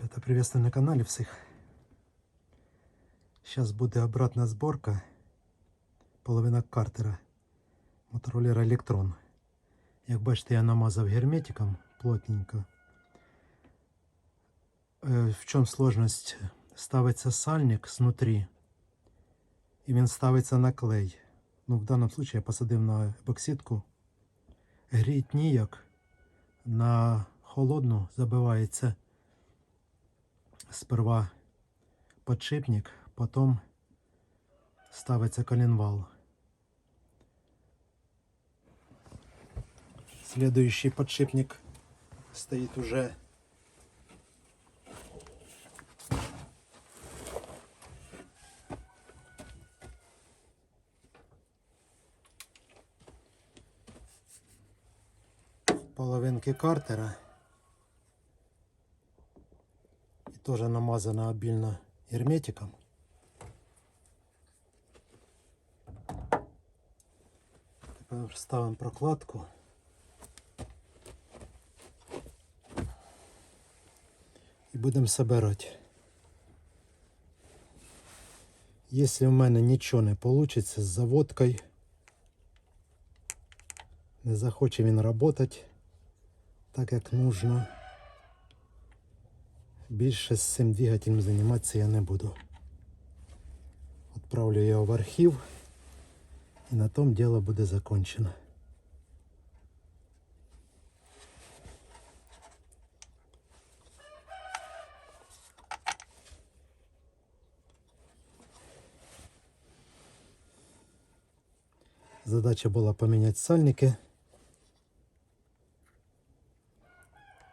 Ребята, приветствую на каналі всіх. Зараз буде обратна зборка половина картера моторолера Electron. Як бачите, я намазав герметиком плотненько. Е, В чому сложність? Ставиться сальник знутрі, і він ставиться на клей. Ну, в даному випадку я посадив на епоксидку. Гріть ніяк. На холодну забивається сперва подшипник, потом ставится коленвал. Следующий подшипник стоит уже половинки картера. И тоже намазано обильно герметиком. Тепер ставимо прокладку. І будемо собирати. Якщо в мене нічого не вийде з заводкою, не захоче він працювати так, як нужно, Більше з цим двигателем займатися я не буду. Отправлю його в архів і на тому діло буде закончено. Задача була поміняти сальники.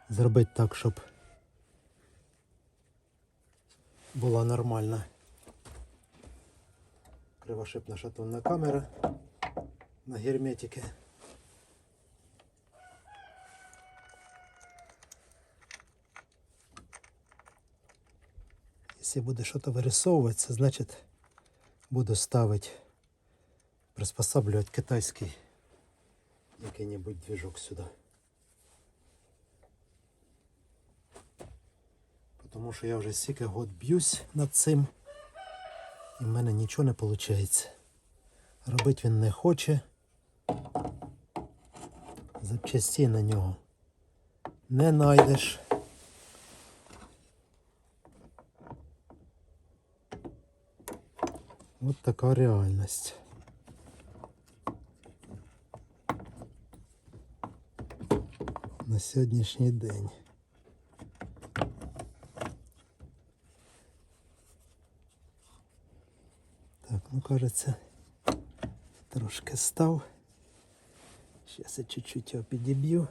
Зробити так, щоб була нормальна кривошипна шатунна камера на герметике. Если буде щось вирисовуватися, значить буду ставити, приспосаблювати китайський який-небудь движок сюди. Тому що я вже стільки год б'юсь над цим. І в мене нічого не виходить. Робити він не хоче. Запчастей на нього не знайдеш. От така реальність. На сьогоднішній день. Кажется, трошки став. Сейчас я чуть-чуть його підіб'ю.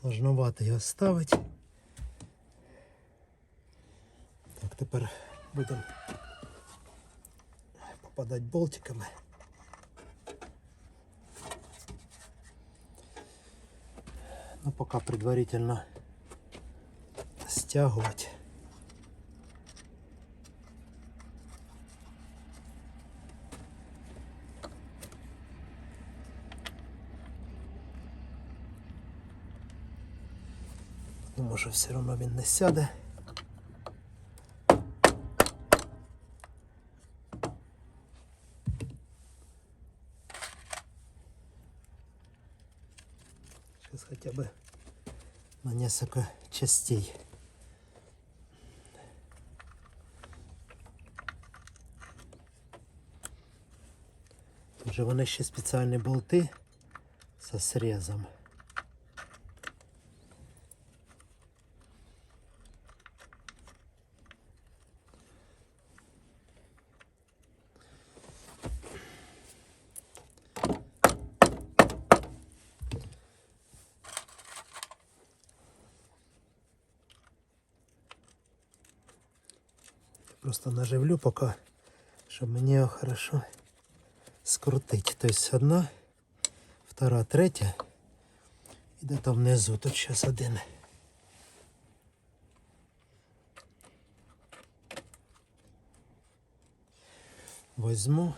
Сложновато його ставити. Так, тепер будемо попадати болтиками. Ну, пока предварительно стягивать. Ну, може все одно він не сяде. Сейчас хотя бы на несколько частей. Тут же вони ще спеціальні болти со срезом. Просто наживлю поки, щоб мені його хорошо скрутити. Тобто одна, втора, третя. І де там внизу, тут зараз один. Возьму.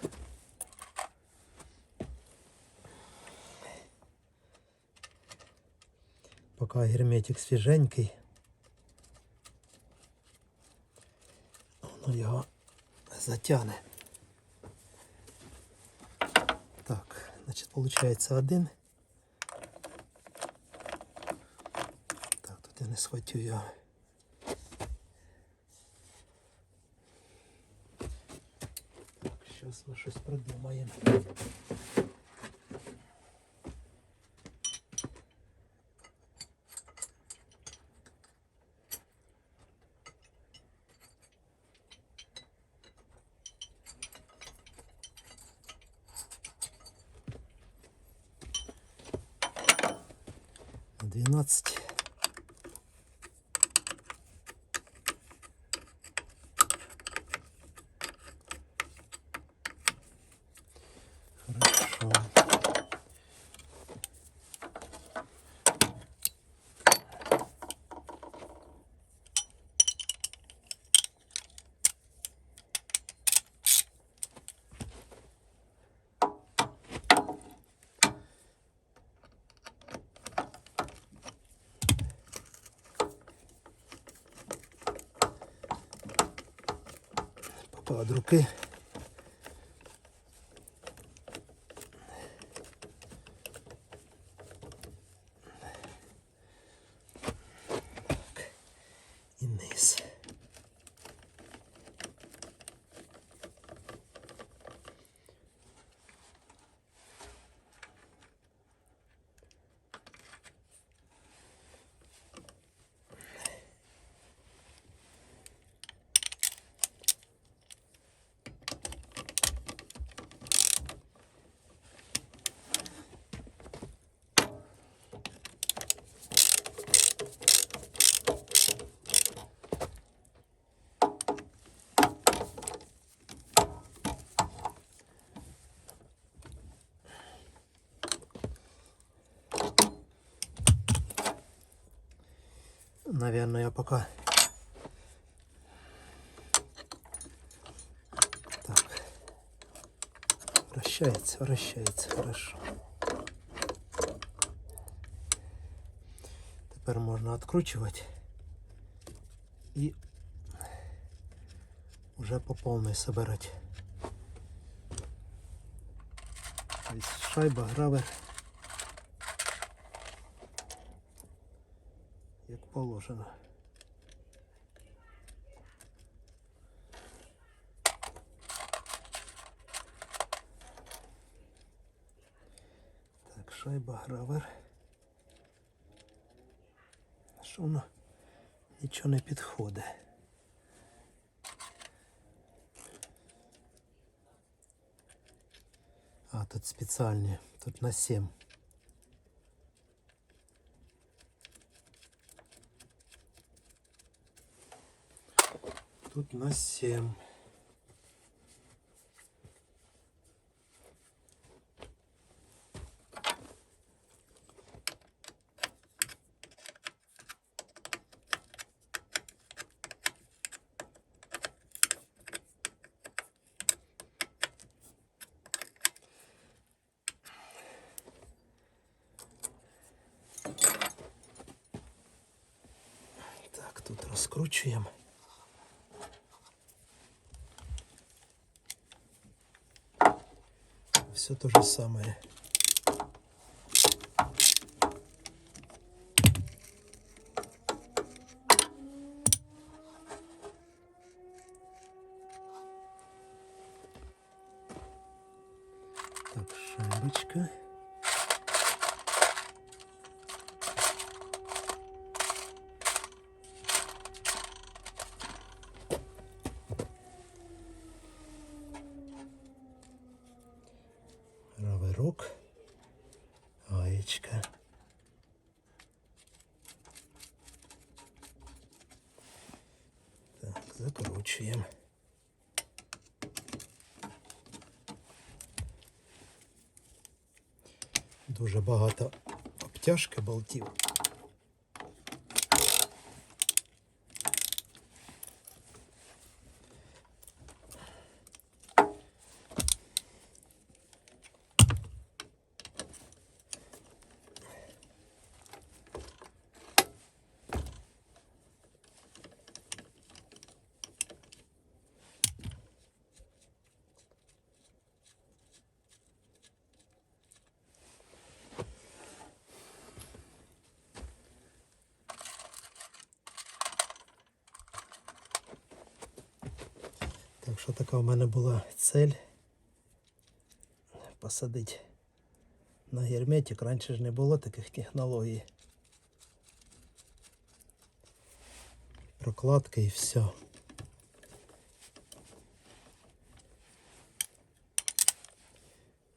Поки герметик свіженький. Його затягне. Так, значить, виходить один. Так, тут я не схватю його. Так, зараз ми щось придумаємо. На 12. Хорошо. Попа від руки. Наверное, я пока... Так. Вращается, вращается, хорошо. Тепер можна відкручувати і вже по повній собирати. Тобто шайба, гравер. положено. Так, шайба, гравер. Що воно нічого не підходить. А, тут спеціальні, тут на 7. Тут на 7. Так, тут розкручуємо. Все то же самое. Так, шайбочка. Дуже багато обтяжки болтів. Так що така в мене була цель посадити на герметик. Раніше ж не було таких технологій. Прокладка і все.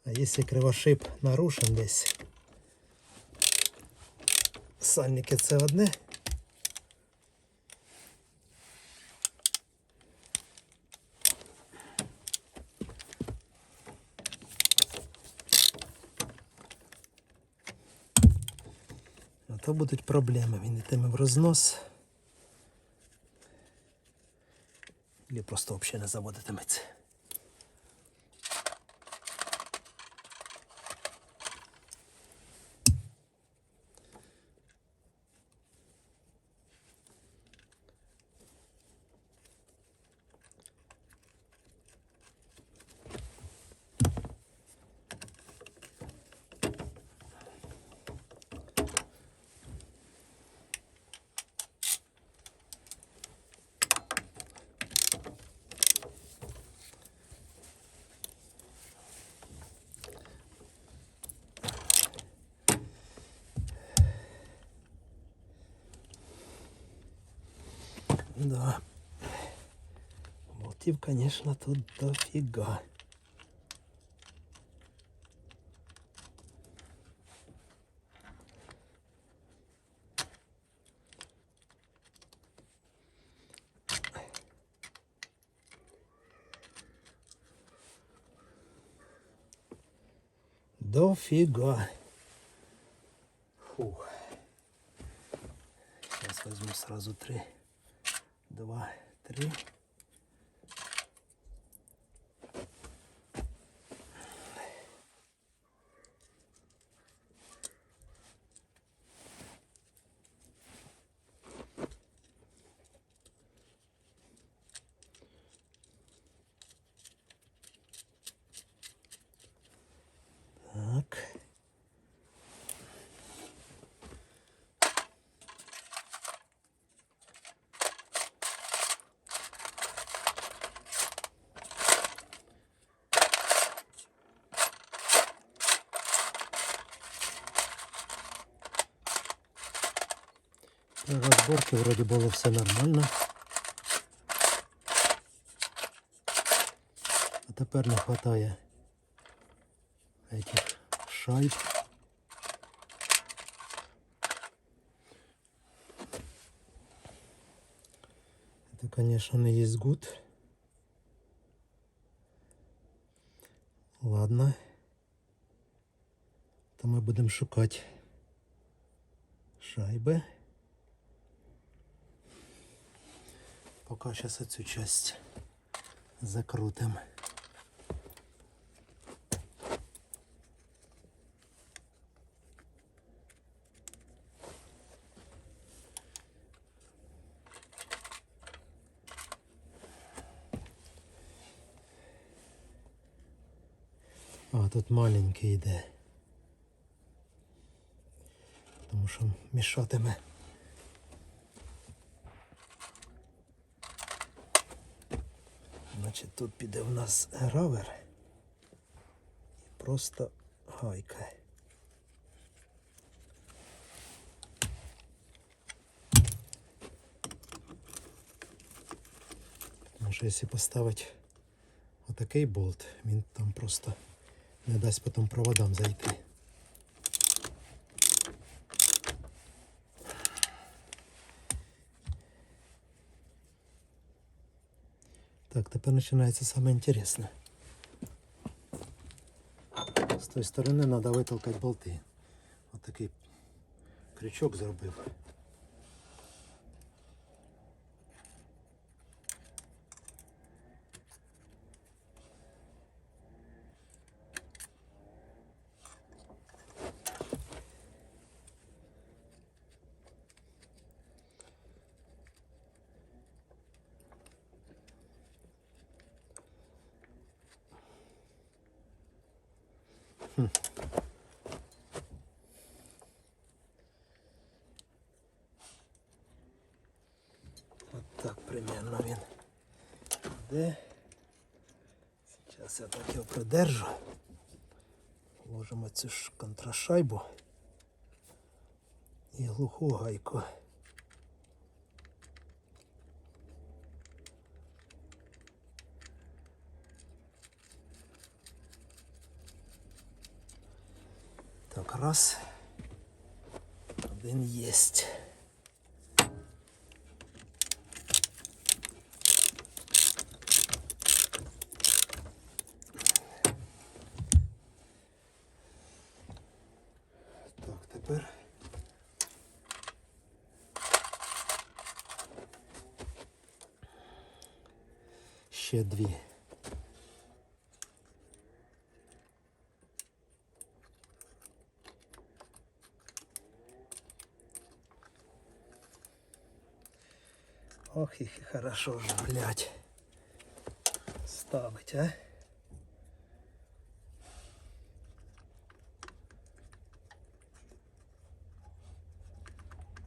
А если кривошип нарушен десь, сальники це одне. То будуть проблеми. Він йтиме в рознос. Или просто взагалі не заводитиметься. Да. Болтів, конечно, тут дофига. Дофига. Фух. Сейчас возьму сразу три. Два, три. Так. При розборці вроді було все нормально. А тепер не вистачає этих шайб. Это, конечно, не есть гуд. Ладно. То ми будемо шукати шайби. Поки зараз цю часть закрутимо. А, тут маленький йде. Тому що мішатиме. Значить, тут піде в нас гравер і просто гайка. Що якщо поставити отакий болт, він там просто не дасть потім проводам зайти. Так, тепер начинается самое интересное. С той стороны надо вытолкать болты. Вот такий крючок зробив. От так примерно він йде. Зараз я так його придержу. Ложимо цю ж контрашайбу і глуху гайку. Так, раз. Один єсть. Так, тепер. Ще дві. Ох, их хорошо же, блядь. Ставить, а?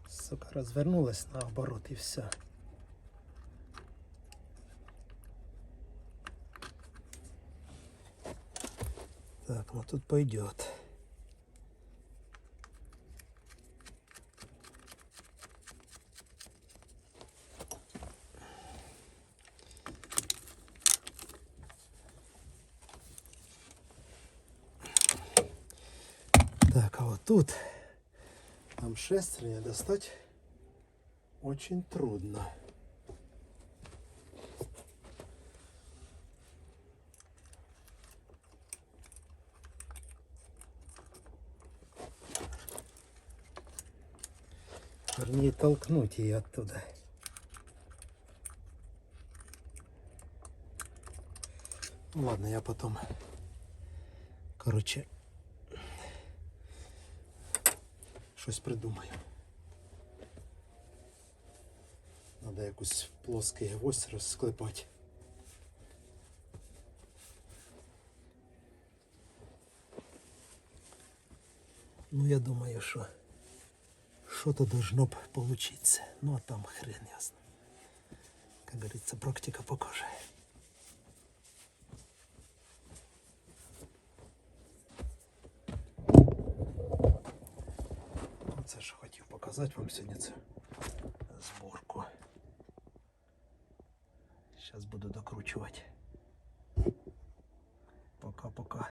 Сука, развернулась наоборот и все. Так, ну тут пойдет. Так, а вот тут нам шестерня достать очень трудно. Вернее, толкнуть ее оттуда. Ну ладно, я потом, короче, щось придумаю. Надо якусь плоский гвоздь розклепати. Ну, я думаю, що что-то должно получиться. Ну, а там хрен ясно. Как говорится, практика покаже. показати вам сегодня це сборку сейчас буду докручивать Пока-пока.